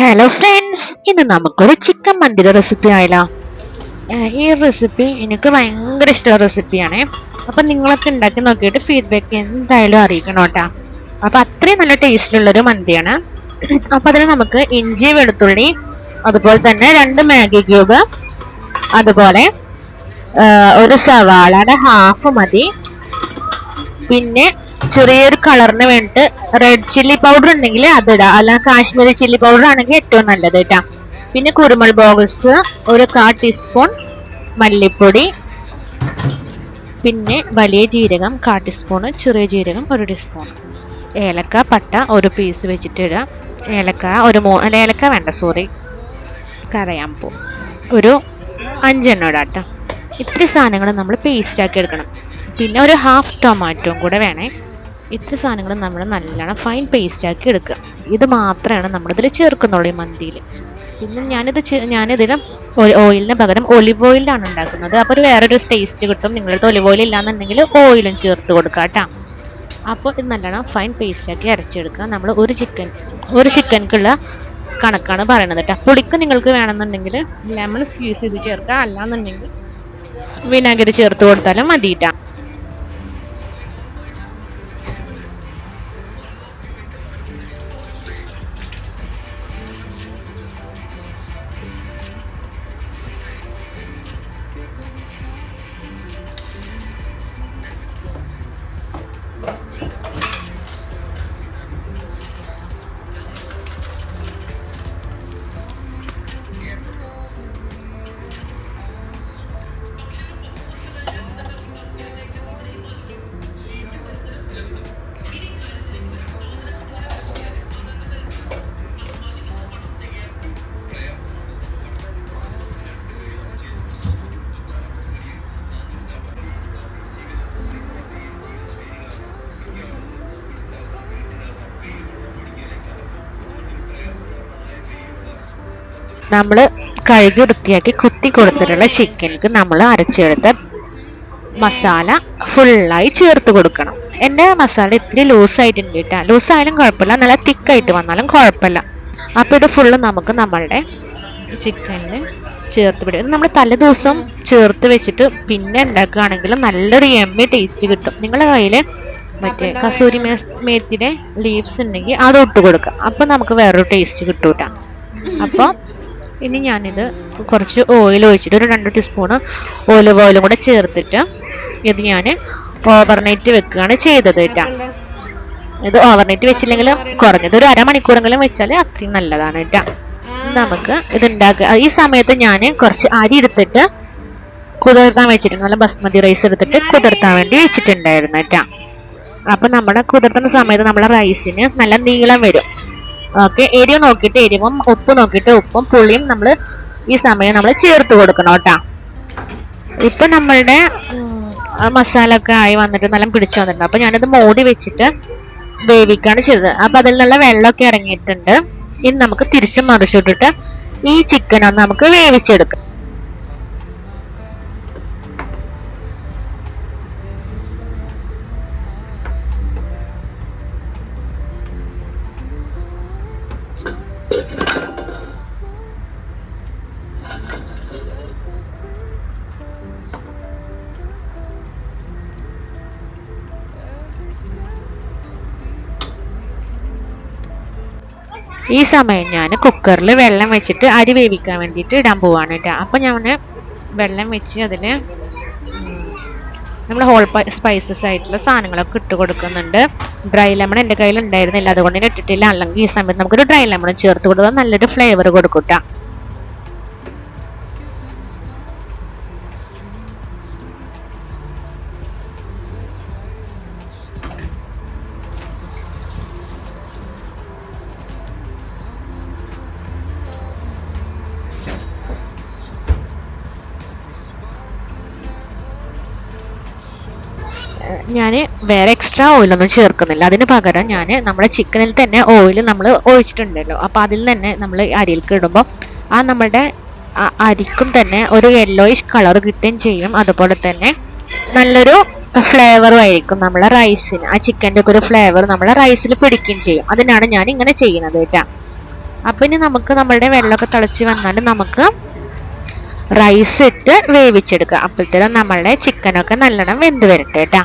Hello friends ഇന്ന് നമുക്കൊരു chicken മന്തിയുടെ റെസിപ്പി ആയാലോ ഈ റെസിപ്പി എനിക്ക് ഭയങ്കര ഇഷ്ടമുള്ള റെസിപ്പിയാണ് അപ്പം നിങ്ങളൊക്കെ ഉണ്ടാക്കി നോക്കിയിട്ട് ഫീഡ്ബാക്ക് എന്തായാലും അറിയിക്കണം കേട്ടോ. അപ്പം അത്രയും നല്ല ടേസ്റ്റിലുള്ളൊരു മന്തിയാണ്. അപ്പം അതിന് നമുക്ക് ഇഞ്ചി വെളുത്തുള്ളി അതുപോലെ തന്നെ രണ്ട് മാഗി ക്യൂബ് അതുപോലെ ഒരു സവാളയുടെ ഹാഫ് മതി. പിന്നെ ചെറിയൊരു കളറിന് വേണ്ടിട്ട് റെഡ് ചില്ലി പൗഡർ ഉണ്ടെങ്കിൽ അതിടാം. അല്ല കാശ്മീരി ചില്ലി പൗഡർ ആണെങ്കിൽ ഏറ്റവും നല്ലത് കേട്ടാ. പിന്നെ കുരുമുളക് ബോൾസ് ഒരു കാ ടീസ്പൂൺ മല്ലിപ്പൊടി പിന്നെ വലിയ ജീരകം കാ ടീസ്പൂൺ ചെറിയ ജീരകം ഒരു ടീസ്പൂൺ ഏലക്ക പട്ട ഒരു പീസ് വെച്ചിട്ട് ഇടാം. ഏലക്ക ഒരു മൂ അല്ല ഏലക്ക വേണ്ട സോറി കരയാമ്പൂ ഒരു അഞ്ചെണ്ണം ഇടാം കേട്ടോ. ഇത്ര സാധനങ്ങൾ നമ്മൾ പേസ്റ്റ് ആക്കി എടുക്കണം. പിന്നെ ഒരു ഹാഫ് ടൊമാറ്റോ കൂടെ വേണേ. ഇത്ര സാധനങ്ങൾ നമ്മൾ നല്ലോണം ഫൈൻ പേസ്റ്റ് ആക്കി എടുക്കുക. ഇത് മാത്രമാണ് നമ്മളിതിൽ ചേർക്കുന്നുള്ളൂ ഈ മന്തിയിൽ പിന്നെ ഞാനിത് ഞാനിതിന് ഓയിലിന് പകരം ഒലിവ് ഓയിലാണ് ഉണ്ടാക്കുന്നത്. അപ്പോൾ ഒരു വേറൊരു ടേസ്റ്റ് കിട്ടും. നിങ്ങളടുത്ത് ഒലിവ് ഓയിൽ ഇല്ലാന്നുണ്ടെങ്കിൽ ഓയിലും ചേർത്ത് കൊടുക്കുക കേട്ടോ അപ്പോൾ ഇത് നല്ലോണം ഫൈൻ പേസ്റ്റ് ആക്കി അരച്ചെടുക്കുക. നമ്മൾ ഒരു ചിക്കൻ ഒരു ചിക്കൻക്കുള്ള കണക്കാണ് പറയണത് കേട്ടോ പുളിക്ക് നിങ്ങൾക്ക് വേണമെന്നുണ്ടെങ്കിൽ ലെമൺ സ്ക്യൂസ് ചെയ്ത് ചേർക്കുക. അല്ലാന്നുണ്ടെങ്കിൽ വിനാഗിരി ചേർത്ത് കൊടുത്താലും മതിയിട്ടാ നമ്മൾ കഴുകി വൃത്തിയാക്കി കുത്തി കൊടുത്തിട്ടുള്ള ചിക്കനിക്ക് നമ്മൾ അരച്ചെടുത്ത മസാല ഫുള്ളായി ചേർത്ത് കൊടുക്കണം. എന്റെ മസാല ഇത്തിരി ലൂസായിട്ടുണ്ട് കേട്ടോ ലൂസായാലും കുഴപ്പമില്ല. നല്ല തിക്കായിട്ട് വന്നാലും കുഴപ്പമില്ല. അപ്പോൾ ഇത് ഫുള്ള് നമുക്ക് നമ്മളുടെ ചിക്കനിൽ ചേർത്ത് വിടും നമ്മൾ തലേ ദിവസം ചേർത്ത് വെച്ചിട്ട് പിന്നെ ഉണ്ടാക്കുകയാണെങ്കിൽ നല്ലൊരു എമ്മി ടേസ്റ്റ് കിട്ടും. നിങ്ങളുടെ കയ്യിൽ മറ്റേ കസൂരി മേ- മേത്തിന്റെ ലീവ്സ് ഉണ്ടെങ്കിൽ അത് ഇട്ട് കൊടുക്കുക അപ്പോൾ നമുക്ക് വേറൊരു ടേസ്റ്റ് കിട്ടൂട്ടാ. കേട്ടോ അപ്പോൾ ഇനി ഞാനിത് കുറച്ച് ഓയിൽ ഒഴിച്ചിട്ട് ഒരു രണ്ട് ടീസ്പൂണ് ഓലിവ് ഓയിലും കൂടെ ചേർത്തിട്ട് ഇത് ഞാൻ ഓവർനൈറ്റ് വെക്കുകയാണ് ചെയ്തത് കേട്ടോ ഇത് ഓവർനൈറ്റ് വെച്ചില്ലെങ്കിൽ കുറഞ്ഞത് ഒരു അരമണിക്കൂറെങ്കിലും വെച്ചാൽ അത്രയും നല്ലതാണ് കേട്ടോ നമുക്ക് ഇത് ഉണ്ടാക്കുക ഈ സമയത്ത് ഞാൻ കുറച്ച് അരി എടുത്തിട്ട് കുതിർത്താൻ വെച്ചിട്ടുണ്ട്. നല്ല ബസ്മതി റൈസ് എടുത്തിട്ട് കുതിർത്താൻ വേണ്ടി വെച്ചിട്ടുണ്ടായിരുന്നു കേട്ടോ അപ്പൊ നമ്മുടെ കുതിർത്തുന്ന സമയത്ത് നമ്മുടെ റൈസിന് നല്ല നീളം വരും. ഓക്കെ എരിവ് നോക്കിയിട്ട് എരിവും ഉപ്പ് നോക്കിയിട്ട് ഉപ്പും പുളിയും നമ്മൾ ഈ സമയം നമ്മൾ ചേർത്ത് കൊടുക്കണം കേട്ടോ. ഇപ്പൊ നമ്മളുടെ മസാല ഒക്കെ ആയി വന്നിട്ട് നല്ല പിടിച്ചു വന്നിട്ടുണ്ട്. അപ്പൊ ഞാനത് മൂടി വെച്ചിട്ട് വേവിക്കാണ് ചെയ്തത്. അപ്പൊ അതിൽ നല്ല വെള്ളമൊക്കെ ഇറങ്ങിയിട്ടുണ്ട്. ഇനി നമുക്ക് തിരിച്ചും മറിച്ചിട്ടിട്ട് ഈ ചിക്കൻ ഒന്ന് നമുക്ക് വേവിച്ചെടുക്കാം. ഈ സമയം ഞാൻ കുക്കറിൽ വെള്ളം വെച്ചിട്ട് അരി വേവിക്കാൻ വേണ്ടിയിട്ട് ഇടാൻ പോവാണ് കേട്ടോ അപ്പം ഞാൻ വെള്ളം വെച്ച് അതിൽ നമ്മൾ ഹോൾ സ്പൈസസ് ആയിട്ടുള്ള സാധനങ്ങളൊക്കെ ഇട്ട് കൊടുക്കുന്നുണ്ട്. ഡ്രൈ ലെമൺ എന്റെ കയ്യിൽ ഉണ്ടായിരുന്നില്ല അതുകൊണ്ട് ഇട്ടിട്ടില്ല. അല്ലെങ്കിൽ ഈ സമയത്ത് നമുക്കൊരു ഡ്രൈ ലെമൺ ചേർത്ത് കൊടുത്താൽ നല്ലൊരു ഫ്ലേവർ കൊടുക്കൂട്ടാ ഞാൻ വേറെ എക്സ്ട്രാ ഓയിലൊന്നും ചേർക്കുന്നില്ല. അതിന് പകരം ഞാൻ നമ്മുടെ ചിക്കനിൽ തന്നെ ഓയിൽ നമ്മൾ ഒഴിച്ചിട്ടുണ്ടല്ലോ. അപ്പോൾ അതിൽ തന്നെ നമ്മൾ അരിയിലേക്ക് ഇടുമ്പോൾ ആ നമ്മുടെ അരിക്കും തന്നെ ഒരു യെല്ലോയിഷ് കളർ കിട്ടുകയും ചെയ്യും. അതുപോലെ തന്നെ നല്ലൊരു ഫ്ലേവറും ആയിരിക്കും നമ്മളെ റൈസിന് ആ ചിക്കന്റെ ഒക്കെ ഒരു ഫ്ലേവർ നമ്മളെ റൈസിൽ പിടിക്കുകയും ചെയ്യും. അതിനാണ് ഞാൻ ഇങ്ങനെ ചെയ്യുന്നത് കേട്ടാ. അപ്പം ഇനി നമുക്ക് നമ്മളുടെ വെള്ളമൊക്കെ തിളച്ച് വന്നാൽ നമുക്ക് റൈസ് ഇട്ട് വേവിച്ചെടുക്കുക അപ്പോഴത്തേനും നമ്മളുടെ ചിക്കനൊക്കെ നല്ലോണം വെന്ത് വരട്ടെ കേട്ടാ.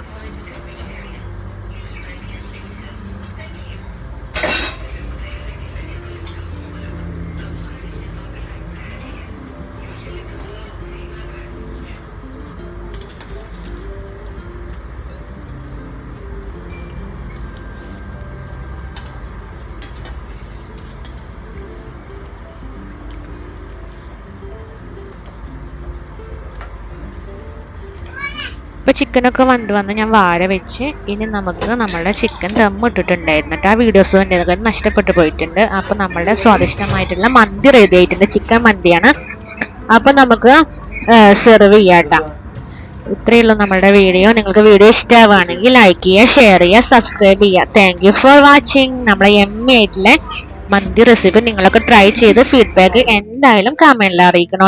ഇപ്പൊ ചിക്കനൊക്കെ വന്ന് വന്ന് ഞാൻ വാര വെച്ച് ഇനി നമുക്ക് നമ്മളുടെ ചിക്കൻ ദം ഇട്ടിട്ടുണ്ടായിരുന്നു ആ വീഡിയോസ് എന്റെ നഷ്ടപ്പെട്ടു പോയിട്ടുണ്ട്. അപ്പോൾ നമ്മളുടെ സ്വാദിഷ്ടമായിട്ടുള്ള മന്തി റെഡി ആയിട്ടുണ്ട്. ചിക്കൻ മന്തിയാണ്. അപ്പോൾ നമുക്ക് സെർവ് ചെയ്യാട്ടോ ഇത്രയേ ഉള്ളൂ നമ്മളുടെ വീഡിയോ നിങ്ങൾക്ക് വീഡിയോ ഇഷ്ടമാവുകയാണെങ്കിൽ ലൈക്ക് ചെയ്യുക ഷെയർ ചെയ്യുക സബ്സ്ക്രൈബ് ചെയ്യുക. താങ്ക് യു ഫോർ വാച്ചിങ് നമ്മളെ എം ആയിട്ടുള്ള മന്തി റെസിപ്പി നിങ്ങളൊക്കെ ട്രൈ ചെയ്ത് ഫീഡ്ബാക്ക് എന്തായാലും കമന്റിൽ അറിയിക്കണം